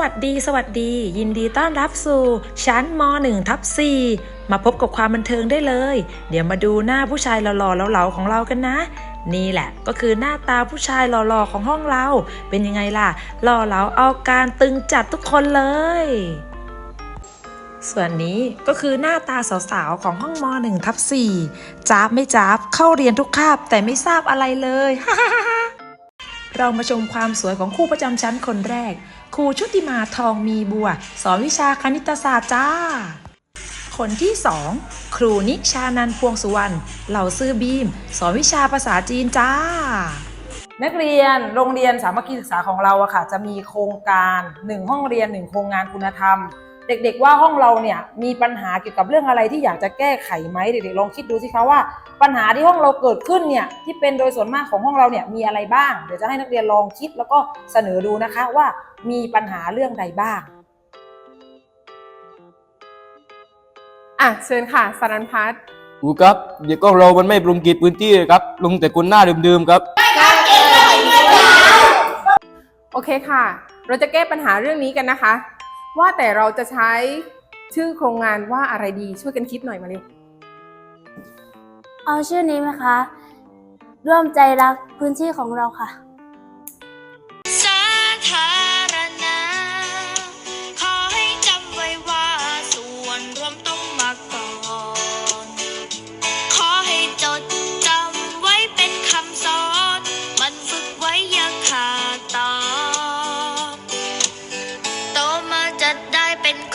วัสดี สวัสดี ยินดีต้อนรับสู่ชั้นม .1 ทับ4มาพบกับความบันเทิงได้เลย เดี๋ยวมาดูหน้าผู้ชายหล่อๆเหลาๆของเรากันนะ นี่แหละก็คือหน้าตาผู้ชายหล่อๆของห้องเรา เป็นยังไงล่ะ หล่อเหลาเอาการตึงจัดทุกคนเลย ส่วนนี้ก็คือหน้าตาสาวๆของห้องม .1 ทับ4จ้าบไม่จ้าบเข้าเรียนทุกคาบแต่ไม่ทราบอะไรเลย เรามาชมความสวยของครูประจำชั้นคนแรก ครูชุติมาทองมีบัว สอนวิชาคณิตศาสตร์จ้า คนที่สองครูนิชานันพวงสุวรรณเหล่าซื่อบีม สอนวิชาภาษาจีนจ้า นักเรียนโรงเรียนสามัคคีศึกษาของเราอะค่ะ จะมีโครงการหนึ่งห้องเรียนหนึ่งโครงงานคุณธรรม เด็กๆว่าห้องเราเนี่ยมีปัญหาเกี่ยวกับเรื่องอะไรที่อยากจะแก้ไขไหมเด็กๆลองคิดดูสิคะว่า ปัญหาที่ห้องเราเกิดขึ้นเนี่ยที่เป็นโดยส่วนมากของห้องเราเนี่ยมีอะไรบ้างเดี๋ยวจะให้นักเรียนลองคิดแล้วก็เสนอดูนะคะว่ามีปัญหาเรื่องใดบ้างอะเชิญค่ะสารันพัฒน์ครูครับเด็กของเรามันไม่ปรุงกิจพื้นที่เลยครับลงแต่คนหน้าเดิมๆครับ โอเคค่ะ เราจะแก้ปัญหาเรื่องนี้กันนะคะ ว่าแต่เราจะใช้ชื่อโครงงานว่าอะไรดีช่วยกันคิดหน่อยมาเร็วเอาชื่อนี้ไหมคะ ร่วมใจรักพื้นที่ของเราค่ะ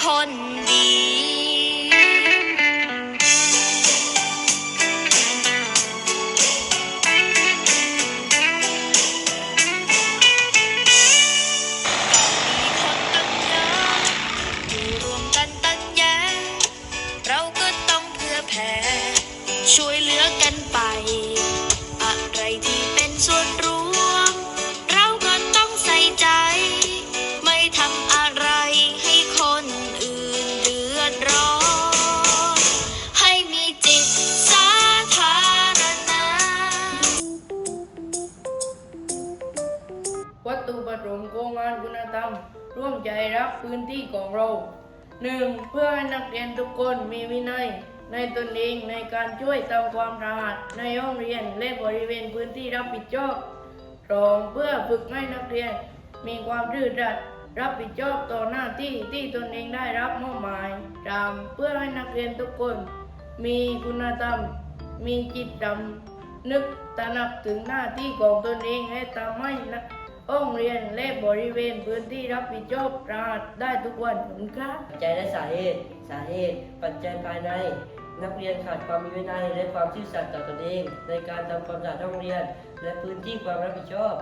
คน วัตถุประสงค์โครงงานคุณธรรม ร่วมใจรักพื้นที่ของเรา 1. เพื่อให้นักเรียนทุกคนมีวินัย ในตนเองในการช่วยทำความสะอาดในห้องเรียนและบริเวณพื้นที่รับผิดชอบ 2. เพื่อฝึกให้นักเรียน มีความซื่อสัตย์รับผิดชอบต่อหน้าที่ที่ตนเองได้รับมอบหมาย 3. เพื่อให้นักเรียนทุกคน มีคุณธรรม มีจิตดำนึกตระหนักถึงหน้าที่ของตนเองและทำให้นัก ห้องเรียนและบริเวณพื้นที่รับผิดชอบสะอาดได้ทุกวันคุณครับปัจจัยและสาเหตุสาเหตุ ปัจจัยภายใน นักเรียนขาดความมีวินัยและความซื่อสัตย์ต่อตนเอง ในการทำความสะอาดห้องเรียน และพื้นที่ความรับผิดชอบ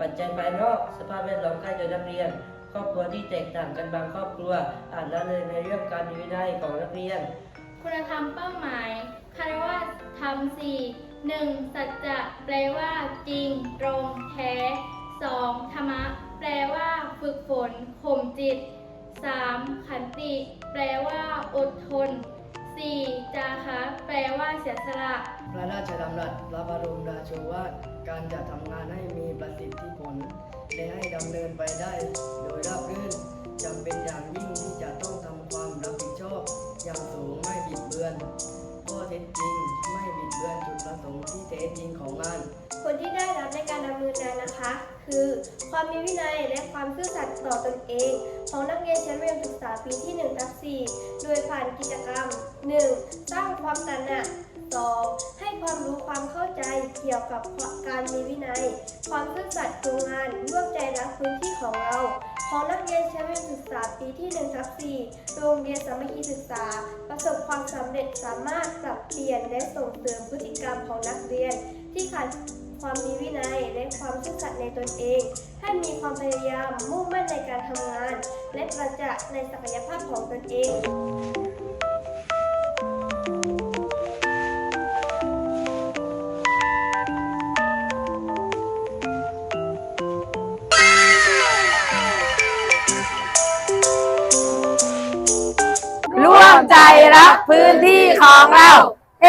ปัจจัยภายนอก สภาพแวดล้อมใกล้ตัวนักเรียน ครอบครัวที่แตกต่างกันบางครอบครัวอาจละเลยในเรื่องการมีวินัยของนักเรียน คุณธรรมเป้าหมายคารวะธรรมสี่หนึ่งสัจจะแปลว่า จริง ตรง แท้ สองธรรมะ แปลว่าฝึกฝนข่มจิตสามขันติ แปลว่าอดทนสี่จาคะ แปลว่าเสียสละ พระราชดำรัสพระบรมราโชวาทการจะทำงานให้มีประสิทธิผล อนจุดประสงที่แท้จริงของงาน ผลที่ได้รับในการดำเนินงานนะคะ คือ ความมีวินัยและความซื่อสัตย์ต่อตนเอง ของนักเรียนชั้นมัธยมศึกษาปีที่1ทับ4โดยผ่านกิจกรรม 1. สร้างความตระหนัก 2. ให้ความรู้ความเข้าใจเกี่ยวกับการมีวินัย ความซื่อสัตย์ตรงงานร่วมใจ ของนักเรียนชั้นมัธยมศึกษาปีที่1ทับ4โรงเรียนสามัคคีศึกษา ประสบความสำเร็จสามารถปรับเปลี่ยนและส่งเสริมพฤติกรรมของนักเรียน ที่ขาดความมีวินัยและความซื่อสัตย์ในตนเอง ให้มีความพยายามมุ่งมั่นในการทำงาน และประจักษ์ในศักยภาพของตนเอง วมใจรักพื้นที่ของเรา เอ